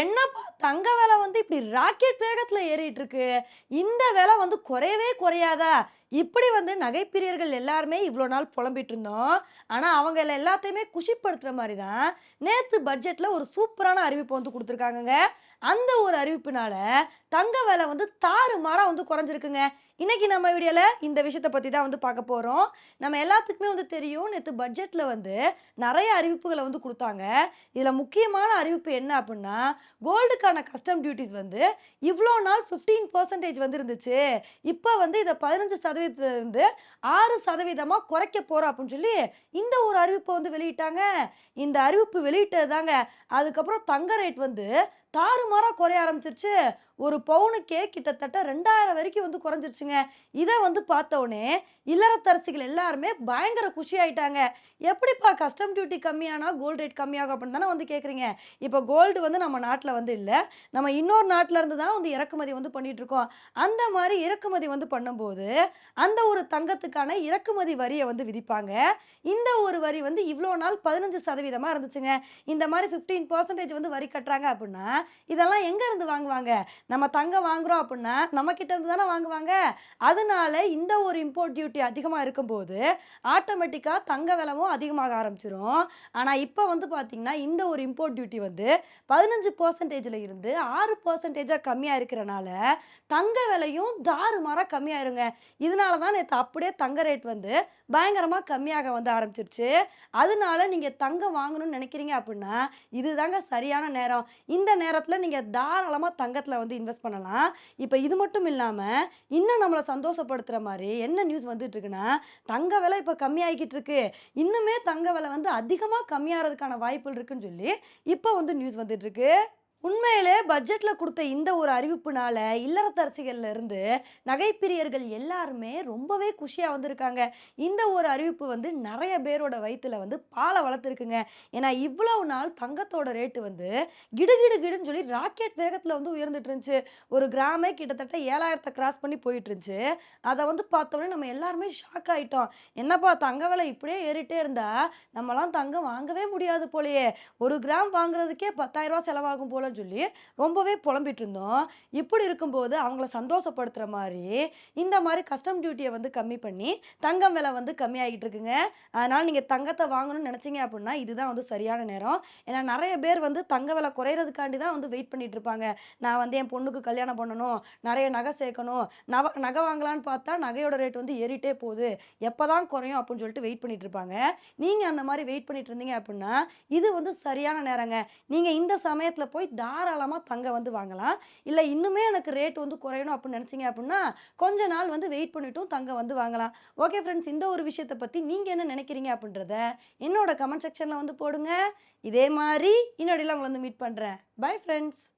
என்னப்பா தங்க விலை வந்து இப்படி ராக்கெட் வேகத்தில் ஏறிட்டு இருக்கு? இந்த விலை வந்து குறையவே குறையாதா? இப்படி வந்து நகைப்பிரியர்கள் எல்லாருமே இவ்வளோ நாள் புலம்பிட்டு இருந்தோம் ஆனால் அவங்க எல்லாத்தையுமே குஷிப்படுத்துகிற மாதிரி தான் நேற்று பட்ஜெட்டில் ஒரு சூப்பரான அறிவிப்பு வந்து கொடுத்துருக்காங்கங்க. அந்த ஒரு அறிவிப்புனால தங்க விலை வந்து தாறுமாறாக வந்து குறைஞ்சிருக்குங்க. இன்றைக்கி நம்ம வீடியோவில் இந்த விஷயத்தை பற்றி தான் வந்து பார்க்க போகிறோம் நம்ம எல்லாத்துக்குமே வந்து தெரியும் நேற்று பட்ஜெட்டில் வந்து நிறைய அறிவிப்புகளை வந்து கொடுத்தாங்க. இதில் முக்கியமான அறிவிப்பு என்ன அப்படின்னா கோல்டுக்கான கஸ்டம் டியூட்டிஸ் வந்து இவ்வளோ நாள் ஃபிஃப்டீன் பர்சன்டேஜ் வந்து இருந்துச்சு. இப்போ வந்து இதை பதினஞ்சு சதவீதம் சதவீதத்திலிருந்து ஆறு சதவீதமாக குறைக்க போகிறோம் அப்படின்னு சொல்லி இந்த ஒரு அறிவிப்பை வந்து வெளியிட்டாங்க. இந்த அறிவிப்பு வெளியிட்டது தாங்க. அதுக்கப்புறம் தங்க ரேட் வந்து தாறுமாறாக குறைய ஆரம்பிச்சிருச்சு. ஒரு பவுனுக்கே கிட்டத்தட்ட ரெண்டாயிரம் வரைக்கும் வந்து குறைஞ்சிருச்சுங்க. இதை வந்து பார்த்தோன்னே இல்லறத்தரசிகள் எல்லாருமே பயங்கர குஷி ஆயிட்டாங்க. எப்படிப்பா கஸ்டம் டியூட்டி கம்மியானா கோல்டு ரேட் கம்மியாகும் அப்படின்னு தானே வந்து கேட்குறீங்க இப்போ கோல்டு வந்து நம்ம நாட்டில் வந்து இல்லை. நம்ம இன்னொரு நாட்டில் இருந்து தான் வந்து இறக்குமதி வந்து பண்ணிட்டு இருக்கோம். அந்த மாதிரி இறக்குமதி வந்து பண்ணும்போது அந்த ஒரு தங்கத்துக்கான இறக்குமதி வரியை வந்து விதிப்பாங்க. இந்த ஒரு வரி வந்து இவ்வளோ நாள் பதினஞ்சு சதவீதமாக இருந்துச்சுங்க. இந்த மாதிரி ஃபிஃப்டீன் பர்சன்டேஜ் வந்து வரி கட்டுறாங்க அப்படின்னா இதெல்லாம் எங்கேருந்து வாங்குவாங்க? நம்ம தங்கம் வாங்குறோம் அப்படின்னா நம்ம இருந்து தானே வாங்குவாங்க? அதனால இந்த ஒரு இம்போர்ட் டியூட்டி அதிகமாக இருக்கும்போது ஆட்டோமேட்டிக்காக தங்க விலவும் அதிகமாக ஆரம்பிச்சிடும் ஆனால் இப்போ வந்து பார்த்தீங்கன்னா இந்த ஒரு இம்போர்ட் டியூட்டி வந்து பதினஞ்சு பர்சன்டேஜில் இருந்து ஆறு பர்சன்டேஜாக கம்மியாக இருக்கிறனால தங்க விலையும் தாறுமாறாக கம்மியாயிருங்க. இதனால தான் நேற்று அப்படியே தங்க ரேட் வந்து பயங்கரமாக கம்மியாக வந்து ஆரம்பிச்சிருச்சு. அதனால நீங்கள் தங்கம் வாங்கணும்னு நினைக்கிறீங்க அப்படின்னா இதுதாங்க சரியான நேரம். இந்த நேரம் நேரத்தில் நீங்கள் தாராளமாக தங்கத்தில் வந்து இன்வெஸ்ட் பண்ணலாம். இப்போ இது மட்டும் இல்லாமல் இன்னும் நம்மளை சந்தோஷப்படுத்துகிற மாதிரி என்ன நியூஸ் வந்துட்டு இருக்குன்னா தங்க விலை இப்போ கம்மியாகிக்கிட்டு இருக்கு. இன்னுமே தங்க விலை வந்து அதிகமாக கம்மியாகிறதுக்கான வாய்ப்புகள் இருக்குன்னு சொல்லி இப்போ வந்து நியூஸ் வந்துட்டு இருக்கு உண்மையிலே பட்ஜெட்டில் கொடுத்த இந்த ஒரு அறிவிப்புனால இல்லறத்தரசிகள்ல இருந்து நகைப்பிரியர்கள் எல்லாருமே ரொம்பவே குஷியாக வந்திருக்காங்க. இந்த ஒரு அறிவிப்பு வந்து நிறைய பேரோட வயிற்றுல வந்து பாலை வளர்த்துருக்குங்க. ஏன்னா இவ்வளவு நாள் தங்கத்தோட ரேட்டு வந்து கிடுகிடு கிடுன்னு சொல்லி ராக்கெட் வேகத்தில் வந்து உயர்ந்துட்டு இருந்துச்சு. ஒரு கிராமே கிட்டத்தட்ட ஏழாயிரத்தை கிராஸ் பண்ணி போயிட்டு இருந்துச்சு. அதை வந்து பார்த்தோன்னே நம்ம எல்லாருமே ஷாக் ஆகிட்டோம் என்னப்பா தங்க விலை இப்படியே ஏறிட்டே இருந்தா நம்மலாம் தங்கம் வாங்கவே முடியாது போலயே. ஒரு கிராம் வாங்குறதுக்கே பத்தாயிரம் ரூபா செலவாகும் சொல்லி ரொம்பவே புலம்பிட்டு இருந்தோம். இப்படி இருக்கும்போது அவங்கள சந்தோஷப்படுத்துற மாதிரி இந்த மாதிரி கஸ்டம் டியூட்டியை வந்து கம்மி பண்ணி தங்கம் விலை வந்து கம்மியாகிட்டு இருக்குங்க. அதனால் நீங்கள் தங்கத்தை வாங்கணும்னு நினச்சிங்க அப்படின்னா இதுதான் வந்து சரியான நேரம். ஏன்னா நிறைய பேர் வந்து தங்க விலை குறையிறதுக்காண்டி தான் வந்து வெயிட் பண்ணிட்டு இருப்பாங்க. நான் வந்து என் பொண்ணுக்கு கல்யாணம் பண்ணணும் நிறைய நகை சேர்க்கணும் நவ நகை வாங்கலான்னு பார்த்தா நகையோட ரேட் வந்து ஏறிட்டே போகுது. எப்போ தான் குறையும் அப்படின்னு சொல்லிட்டு வெயிட் பண்ணிட்டு இருப்பாங்க. நீங்கள் அந்த மாதிரி வெயிட் பண்ணிட்டு இருந்தீங்க அப்படின்னா இது வந்து சரியான நேரங்க. நீங்கள் இந்த சமயத்தில் போய் தாராளமாக தங்க வந்து வாங்கலாம். இல்லை இன்னுமே எனக்கு ரேட் வந்து குறையணும் அப்படின்னு நினச்சிங்க அப்படின்னா கொஞ்ச நாள் வந்து வெயிட் பண்ணிட்டும் தங்க வந்து வாங்கலாம். ஓகே ஃப்ரெண்ட்ஸ் இந்த ஒரு விஷயத்தை பற்றி நீங்கள் என்ன நினைக்கிறீங்க அப்படின்றத என்னோட கமெண்ட் செக்ஷனில் வந்து போடுங்க. இதே மாதிரி இன்னொடையில் உங்களை வந்து மீட் பண்ணுறேன் பை ஃப்ரெண்ட்ஸ்